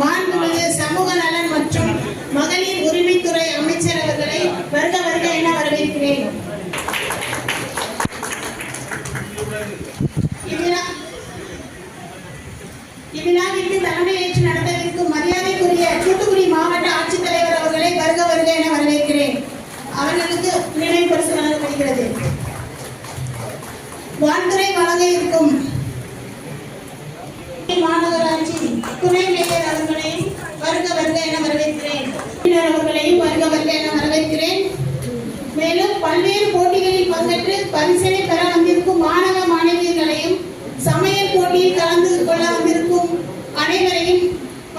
மாண்புமிகு சமூக நலன் மற்றும் மகளிர் உரிமைத்துறை அமைச்சர் அவர்களை வருக வருக என வரவேற்கிறேன். இவ்விழாவிற்கு தலைமையேற்று நடந்ததற்கு மரியாதைக்குரிய தூத்துக்குடி மாவட்ட ஆட்சித்தலைவர் அவர்களை வருக வருக என வரவேற்கிறேன். அவர்களுக்கு நினைவு பரிசு வழங்கப்படுகிறது. வான்துறை வழங்க இருக்கும் மாநகராட்சி துணை மேயர் அவர்களையும் வருக வருக என வரவேற்கிறேன் உறுப்பினர் அவர்களையும் வருக வருக என வரவேற்கிறேன் மேலும் பல்வேறு போட்டிகளில் பங்கேற்று பரிசினை பெற வந்திருக்கும் மாணவ மாணவியர்களையும் சமையல் போட்டியில் கலந்து கொள்ள வந்திருக்கும் அனைவரையும்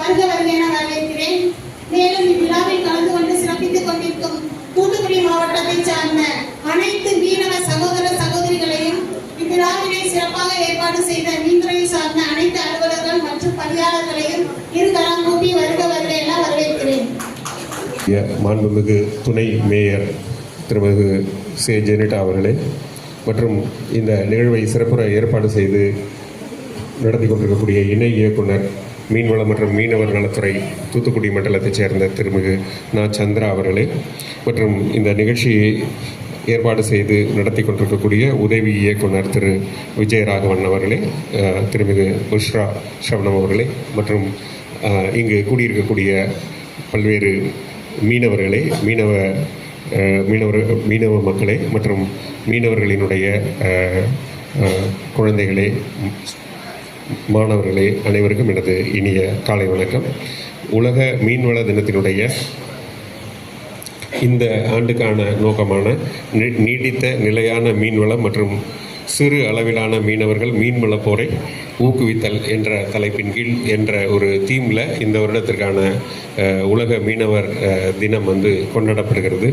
வருக வருக என வரவேற்கிறேன் மேலும் இவ்விழாவில் கலந்து கொண்டு சிறப்பித்துக் கொண்டிருக்கும் தூத்துக்குடி மாவட்டத்தை சார்ந்த அனைத்து மீனவ சகோதர சகோதரிகளையும் இவ்விழாவினை சிறப்பாக ஏற்பாடு செய்த மீன்துறையை சார்ந்த அனைத்து அலுவலர்கள் மற்றும் பணியாளர்களையும் இருகரம் கூட்டி வருக வருக என வரவேற்கிறேன். மாண்புமிகு துணை மேயர் திருமதி சே. ஜெனிட்டா அவர்களே மற்றும் இந்த நிகழ்வை சிறப்புற ஏற்பாடு செய்து நடத்தி கொண்டிருக்கக்கூடிய இணை இயக்குனர் மீன்வளம் மற்றும் மீனவர் நலத்துறை தூத்துக்குடி மண்டலத்தைச் சேர்ந்த திருமிகு நா. சந்திரா அவர்களே மற்றும் இந்த நிகழ்ச்சியை ஏற்பாடு செய்து நடத்தி கொண்டிருக்கக்கூடிய உதவி இயக்குனர் திரு. விஜயராகவன் அவர்களே திருமிகு புஷ்ரா ஷவனம் அவர்களே மற்றும் இங்கு கூடியிருக்கக்கூடிய பல்வேறு மீனவர்களே மீனவ மீனவர் மீனவ மக்களே மற்றும் மீனவர்களினுடைய குழந்தைகளே மாணவர்களே அனைவருக்கும் எனது இனிய காலை வணக்கம். உலக மீன்வள தினத்தினுடைய இந்த ஆண்டுக்கான நோக்கமான நீ- நீடித்த நிலையான மீன்வளம் மற்றும் சிறு அளவிலான மீனவர்கள் மீன் வளப்போரை ஊக்குவித்தல் என்ற தலைப்பின் கீழ் என்ற ஒரு தீமில் இந்த வருடத்திற்கான உலக மீனவர் தினம் வந்து கொண்டாடப்படுகிறது.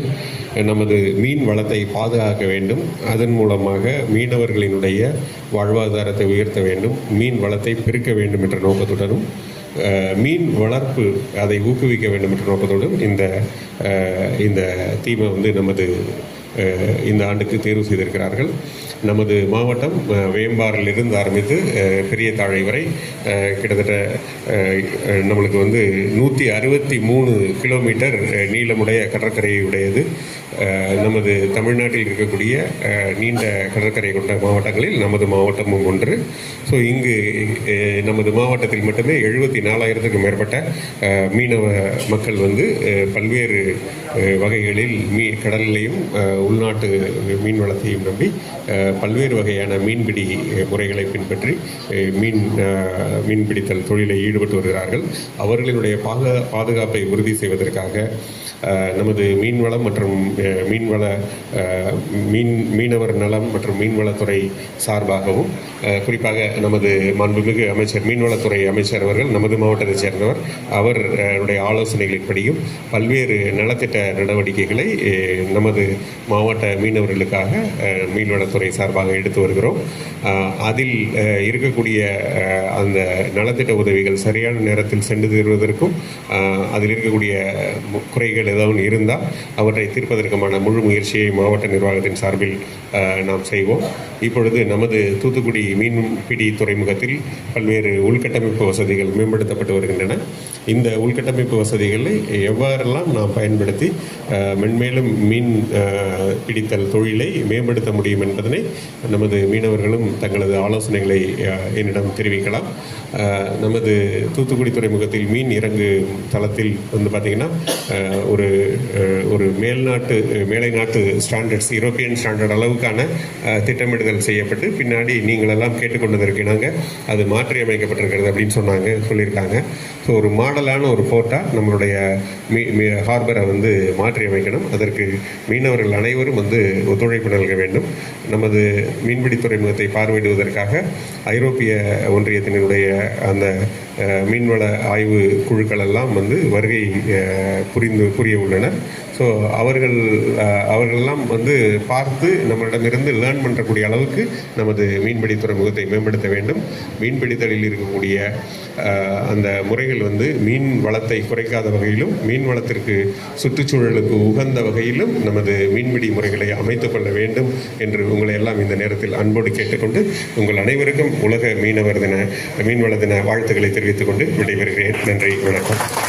நமது மீன் வளத்தை பாதுகாக்க வேண்டும். அதன் மூலமாக மீனவர்களினுடைய வாழ்வாதாரத்தை உயர்த்த வேண்டும். மீன் வளத்தை பெருக்க வேண்டும் என்ற நோக்கத்துடனும் மீன் வளர்ப்பு அதை ஊக்குவிக்க வேண்டும் என்ற நோக்கத்துடன் இந்த இந்த தீமை வந்து நமது இந்த ஆண்டுக்கு தேர்வு செய்திருக்கிறார்கள். நமது மாவட்டம் அஹ், வேம்பாரிலிருந்து ஆரம்பித்து பெரிய தாழை வரை கிட்டத்தட்ட நம்மளுக்கு வந்து நூற்றி அறுபத்தி மூணு கிலோமீட்டர் நீளமுடைய கடற்கரையை உடையது. நமது தமிழ்நாட்டில் இருக்கக்கூடிய நீண்ட கடற்கரை கொண்ட மாவட்டங்களில் நமது மாவட்டமும் ஒன்று. ஸோ இங்கு நமது மாவட்டத்தில் மட்டுமே எழுபத்தி நாலாயிரத்துக்கும் மேற்பட்ட மீனவ மக்கள் வந்து பல்வேறு வகைகளில் மீ கடல்லையும் உள்நாட்டு மீன் வளத்தையும் நம்பி பல்வேறு வகையான மீன்பிடி முறைகளை பின்பற்றி மீன் மீன்பிடித்தல் தொழிலில் ஈடுபட்டு வருகிறார்கள். அவர்களினுடைய பாக பாதுகாப்பை உறுதி செய்வதற்காக நமது மீன்வளம் மற்றும் மீன்வள மீன் மீனவர் நலம் மற்றும் மீன்வளத்துறை சார்பாகவும் குறிப்பாக நமது மாண்புமிகு அமைச்சர் மீன்வளத்துறை அமைச்சர் அவர்கள் நமது மாவட்டத்தைச் சேர்ந்தவர் அவர் ஆலோசனைகளின்படியும் பல்வேறு நலத்திட்ட நடவடிக்கைகளை நமது நமது மாவட்ட மீனவர்களுக்காக மீன்வளத்துறை சார்பாக எடுத்து வருகிறோம். அதில் இருக்கக்கூடிய அந்த நலத்திட்ட உதவிகள் சரியான நேரத்தில் சென்று தருவதற்கும் அதில் இருக்கக்கூடிய மு- குறைகள் ஏதாவது இருந்தால் அவற்றை தீர்ப்பதற்குமான முழு முயற்சியை மாவட்ட நிர்வாகத்தின் சார்பில் நாம் செய்வோம். இப்பொழுது நமது தூத்துக்குடி மீன்பிடி துறைமுகத்தில் பல்வேறு உள்கட்டமைப்பு வசதிகள் மேம்படுத்தப்பட்டு வருகின்றன. இந்த உள்கட்டமைப்பு வசதிகளை எவ்வாறெல்லாம் நாம் பயன்படுத்தி மென்மேலும் மீன் பிடித்தல் தொழிலை மேம்படுத்த முடியும் என்பதனை நமது மீனவர்களும் தங்களது ஆலோசனைகளை என்னிடம் தெரிவிக்கலாம். நமது தூத்துக்குடி துறைமுகத்தில் மீன் இறங்கு தளத்தில் வந்து பார்த்திங்கன்னா ஒரு ஒரு மேல்நாட்டு மேலை நாட்டு ஸ்டாண்டர்ட்ஸ் யூரோப்பியன் ஸ்டாண்டர்ட் அளவுக்கான திட்டமிடுதல் செய்யப்பட்டு பின்னாடி நீங்களெல்லாம் கேட்டுக்கொண்டதற்கு இணங்க அது மாற்றி அமைக்கப்பட்டிருக்கிறது அப்படின்னு சொன்னாங்க சொல்லியிருக்காங்க. ஸோ ஒரு மாடலான ஒரு போர்ட்டாக நம்மளுடைய மீ ஹார்பரை வந்து மாற்றி அமைக்கணும் அதற்கு மீனவர்கள் அனைவரும் வந்து ஒத்துழைப்பு நல்க வேண்டும். நமது மீன்பிடி துறைமுகத்தை பார்வையிடுவதற்காக ஐரோப்பிய ஒன்றியத்தினுடைய அந்த மீன்வள ஆய்வு குழுக்கள் எல்லாம் வந்து வருகை புரிந்து புரிய உள்ளனர். ஸோ அவர்கள் அவர்களெல்லாம் வந்து பார்த்து நம்மளிடமிருந்து லேர்ன் பண்ணக்கூடிய அளவுக்கு நமது மீன்பிடி துறைமுகத்தை மேம்படுத்த வேண்டும். மீன்பிடித்தலில் இருக்கக்கூடிய அந்த முறைகள் வந்து மீன் வளத்தை குறைக்காத வகையிலும் மீன் வளத்திற்கு சுற்றுச்சூழலுக்கு உகந்த வகையிலும் நமது மீன்பிடி முறைகளை அமைத்துக் கொள்ள வேண்டும் என்று உங்களை எல்லாம் இந்த நேரத்தில் அன்போடு கேட்டுக்கொண்டு உங்கள் அனைவருக்கும் உலக மீனவர் தின மீன்வள தின வாழ்த்துக்களை தெரிவித்து தெரிவித்துக் கொண்டு விடைபெறுகிறேன். நன்றி வணக்கம்.